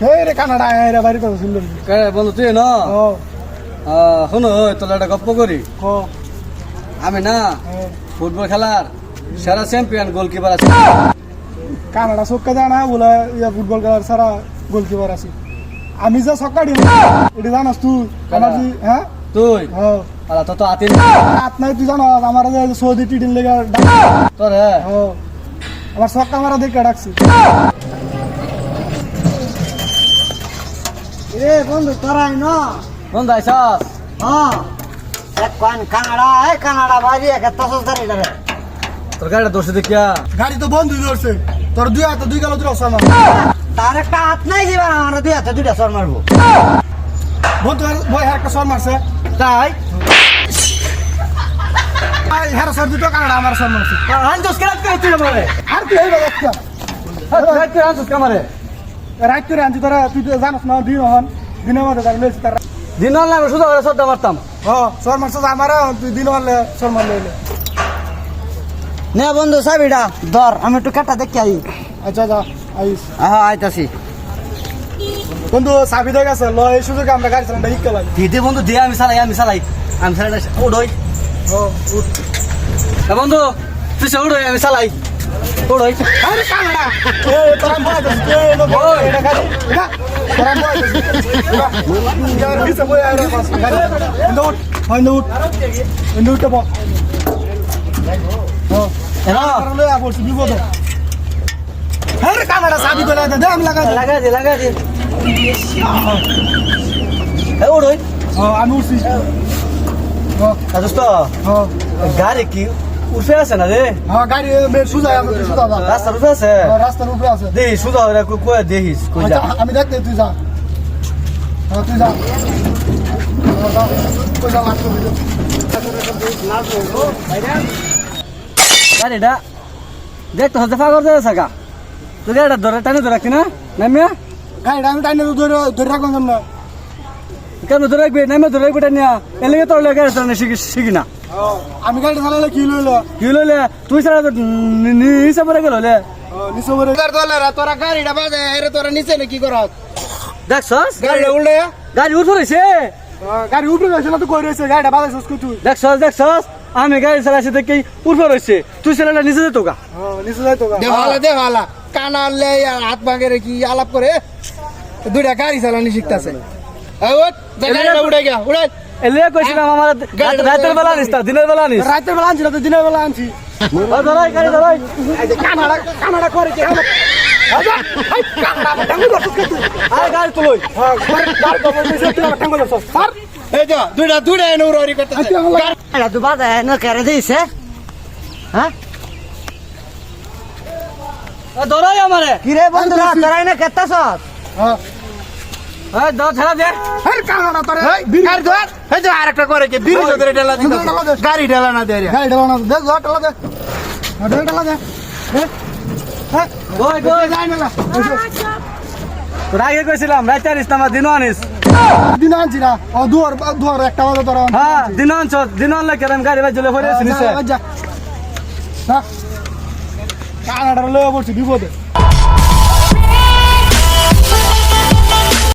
রে কানাডা আয় রে বাড়ি কথা শুনলাম কে বন্ধু তুই ন? শুনো তোর একটা গপ্প করি। আমি না ফুটবল খেলার সেরা চ্যাম্পিয়ন গোলকিপার আছে। কানাডা সক্কা জানা বলে ইয়া ফুটবল খেলার সারা গোলকিপার আছে। আমি যে সক্কা দিম এটা জানাস তুই? আমার হ্যাঁ? তুই? আলা তো তো আতি হাত নাই তুই জানো আমার যে সৌদি টিটিন লেগে তোর হ্যাঁ আমার সক্কা মারা দেখে ডাকছি। রে বন্ধু তোরাই ন। বন্ধু আইসাস হ্যাঁ এক কান কানাডা এ কানাডা বাড়ি এক তসস ধরে ধরে। তোর গাড়িটা দোষে দেখিয়া। গাড়ি তো বন্ধ ধরছে। তোর দুই হাতে দুই গেল অবস্থা আমার তার একটা হাত নাই দিবা আমরা দুই হাতে দুইটা সর মারবো। বন্ধু বই হ্যাঁ একটা সর মারছে। তাই? হ্যাঁ সর দুটো কানাডা আমার সর মারছে। আনজোস কেন? করে তুই আমারে আর তুই এই বাচ্চা রাত করে আনজোস কামারে রাইট করে আনছি তোরা তুই তো জানোস না দিন হন দিনের মধ্যে লইছি তার দিন না আমি শুধু ওরে সদ্দা মারতাম ও সর মারছে আমার তুই দিন হলে সর মারলে হইলে। নে বন্ধু চাবিটা ধর আমি একটু কাটা দেখি আই। আচ্ছা যা আইস। হ্যাঁ আইতাছি। বন্ধু চাবি দিয়ে গেছে ল এই সুযোগে আমরা গাড়ি চালানো শিখতে লাগে দিদি বন্ধু দিয়ে আমি চালাই আমি চালাই। আমি চালাই উড়ই ও বন্ধু তুই সে উড়ই আমি চালাই। উড়ই আরে কানাডা এ তোরা বয় দস এ নো ওই। এটা এটা তোরা বয় দস বয় হয় চাবি করে দে আমি উঠছি গাড়ি কি উঠে আছে না রে? হ্যাঁ গাড়ি সুজা আমি সুজা রাস্তার উঠে আছে? রাস্তার উপরে আছে। দেহি সুদা ওরা কই দেহিস কই যা। আচ্ছা, আমি দেখতে তুই যা। হ্যাঁ, তুই যা। হ্যাঁ, গাড়িটা দেখ তো হতে ফাগর দেয় সাকা তুই গাড়িটা ধরে টানে ধরে রাখি না? নামিয়া? গাড়িটা আমি টাইনে ধরে ধরে রাখুন না। কেন ধরে রাখবি? নামে ধরে রাখবি টানিয়া এলে তোর লেগে গাড়ি শিখি শিখি না। আমি গাড়িটা চালালে কি লইলো কি লইলে তুই ছাড়া তো হিসাবে গেল হলে নিচে বলে দলে তোরা গাড়িটা বাজে এরে তোরা নিচে নে কি করত দেখছস? গাড়িটা উল্টে গাড়ি উঠে রয়েছে। গাড়ি উপরে গেছে না তো কই রয়েছে? গাড়িটা বাজাইছিস কই তুই। দেখছস দেখছস? আমি গাড়ি চালাইছি দেখি উঠে রয়েছে। তুই ছেলেটা নিচে যেত গা। হ্যাঁ, নিচে যাই তো দেওয়ালা দেওয়ালা। কানালে হাত ভাঙে কি আলাপ করে। দুইটা গাড়ি চালানি শিখতেছে। উড়ে গিয়া উড়ে। এলে কইছিলাম আমার রাতের বেলা নিস দিনের বেলা রাতের বেলা আনছি তো বেলা আনছি। ধরাই গাড়ি ধরাই কানাডা কানাডা করে কি হ্যাঁ হ্যাঁ? ধরাই আমারে। বন্ধু না আরেকটা করে কি? বিড়ি। গাড়ি ঠেলা না দেয় গাড়ি ঢালা না দে। যা ঢালা ঢেলা ঢালা দে। কই কই? যাই না তোর আগে কইছিলাম রাইতে আনিস না আমার আনিস। দিন আনছি না। ও দুয়ার দুয়ার একটা বাজে তোরা হ্যাঁ দিন আনছ দিন আনলে কেরাম গাড়ি বাজ জলে কানাডার লয়ে পড়ছি বিপদে।